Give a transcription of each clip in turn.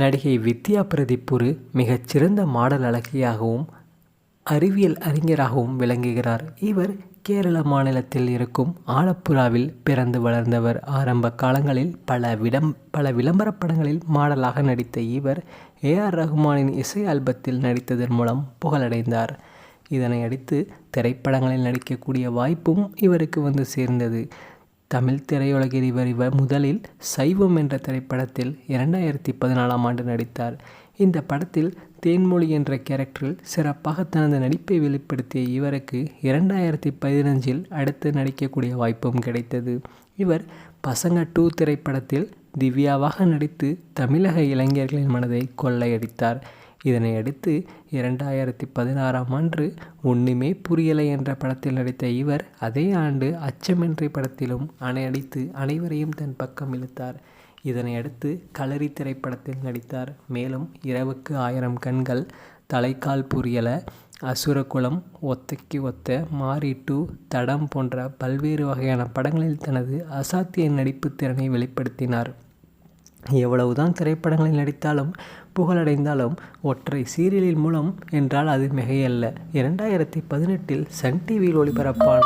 நடிகை வித்யா பிரதீப் ஒரு மிகச்சிறந்த மாடல் அழகியாகவும் அறிவியல் அறிஞராகவும் விளங்குகிறார். இவர் கேரள மாநிலத்தில் இருக்கும் ஆலப்புழாவில் பிறந்து வளர்ந்தவர். ஆரம்ப காலங்களில் பல விடம் பல விளம்பர படங்களில் மாடலாக நடித்த இவர் ஏ ஆர் ரஹ்மானின் இசை ஆல்பத்தில் நடித்ததன் மூலம் புகழடைந்தார். இதனை அடுத்து திரைப்படங்களில் நடிக்கக்கூடிய வாய்ப்பும் இவருக்கு வந்து சேர்ந்தது. தமிழ் திரையுலகில் இவர் இவர் முதலில் சைவம் என்ற திரைப்படத்தில் இரண்டாயிரத்தி பதினாலாம் ஆண்டு நடித்தார். இந்த படத்தில் தேன்மொழி என்ற கேரக்டரில் சிறப்பாக தனது நடிப்பை வெளிப்படுத்திய இவருக்கு இரண்டாயிரத்தி பதினஞ்சில் அடுத்து நடிக்கக்கூடிய வாய்ப்பும் கிடைத்தது. இவர் பசங்க டூ திரைப்படத்தில் திவ்யாவாக நடித்து தமிழக இளைஞர்களின் மனதை கொள்ளையடித்தார். இதனை அடுத்து இரண்டாயிரத்தி பதினாறாம் ஆண்டு ஒன்றுமே புரியலை என்ற படத்தில் நடித்த இவர் அதே ஆண்டு அச்சமின்றி படத்திலும் அணையடித்து அனைவரையும் தன் பக்கம் இழுத்தார். இதனை அடுத்து களரி திரைப்படத்தில் நடித்தார். மேலும் இரவுக்கு ஆயிரம் கண்கள் தலைக்கால் புரியல அசுரகுலம் ஒத்தைக்கு ஒத்த மாரி டூ தடம் போன்ற பல்வேறு வகையான படங்களில் தனது அசாத்திய நடிப்பு திறனை வெளிப்படுத்தினார். எவ்வளவுதான் திரைப்படங்களில் நடித்தாலும் புகழடைந்தாலும் ஒற்றை சீரியலின் மூலம் என்றால் அது மிகையல்ல. இரண்டாயிரத்தி பதினெட்டில் சன் டிவியில் ஒளிபரப்பான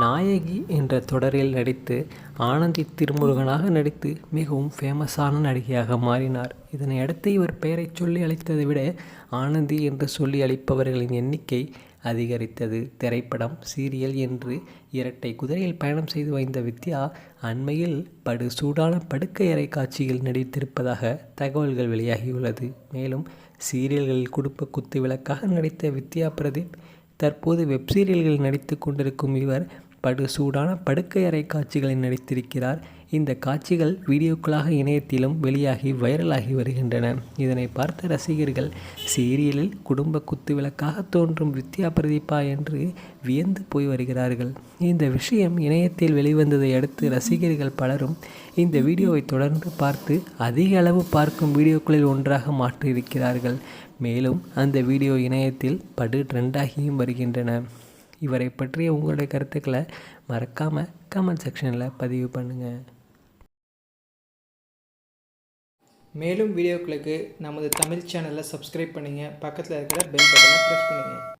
நாயகி என்ற தொடரில் நடித்து ஆனந்தி திருமுருகனாக நடித்து மிகவும் ஃபேமஸான நடிகையாக மாறினார். இதனை அடுத்து இவர் பெயரை சொல்லி அழைத்ததை விட ஆனந்தி என்று சொல்லி அழைப்பவர்களின் எண்ணிக்கை அதிகரித்தது. திரைப்படம் சீரியல் என்று இரட்டை குதிரையில் பயணம் செய்து வைந்த வித்யா அண்மையில் படு சூடான படுக்கை அறை காட்சியில் நடித்திருப்பதாக தகவல்கள் வெளியாகியுள்ளது. மேலும் சீரியல்களில் குடும்ப குத்து விளக்காக நடித்த வித்யா பிரதீப் தற்போது வெப் சீரியல்களில் நடித்து கொண்டிருக்கும் இவர் படு சூடான படுக்கை அறை காட்சிகளில் நடித்திருக்கிறார். இந்த காட்சிகள் வீடியோக்களாக இணையத்திலும் வெளியாகி வைரலாகி வருகின்றன. இதனை பார்த்த ரசிகர்கள் சீரியலில் குடும்ப குத்துவிளக்காக தோன்றும் வித்யா பிரதீபா என்று வியந்து போய் வருகிறார்கள். இந்த விஷயம் இணையத்தில் வெளிவந்ததை அடுத்து ரசிகர்கள் பலரும் இந்த வீடியோவை தொடர்ந்து பார்த்து அதிக அளவு பார்க்கும் வீடியோக்களில் ஒன்றாக மாற்றியிருக்கிறார்கள். மேலும் அந்த வீடியோ இணையத்தில் படு ட்ரெண்டாகியும் வருகின்றன. இவரை பற்றிய உங்களுடைய கருத்துக்களை மறக்காமல் கமெண்ட் செக்ஷனில் பதிவு பண்ணுங்கள் மேலும் வீடியோக்களுக்கு நமது தமிழ் சேனலை சப்ஸ்கிரைப் பண்ணுங்கள் பக்கத்தில் இருக்கிற பெல் பட்டனை ப்ரெஸ் பண்ணுங்கள்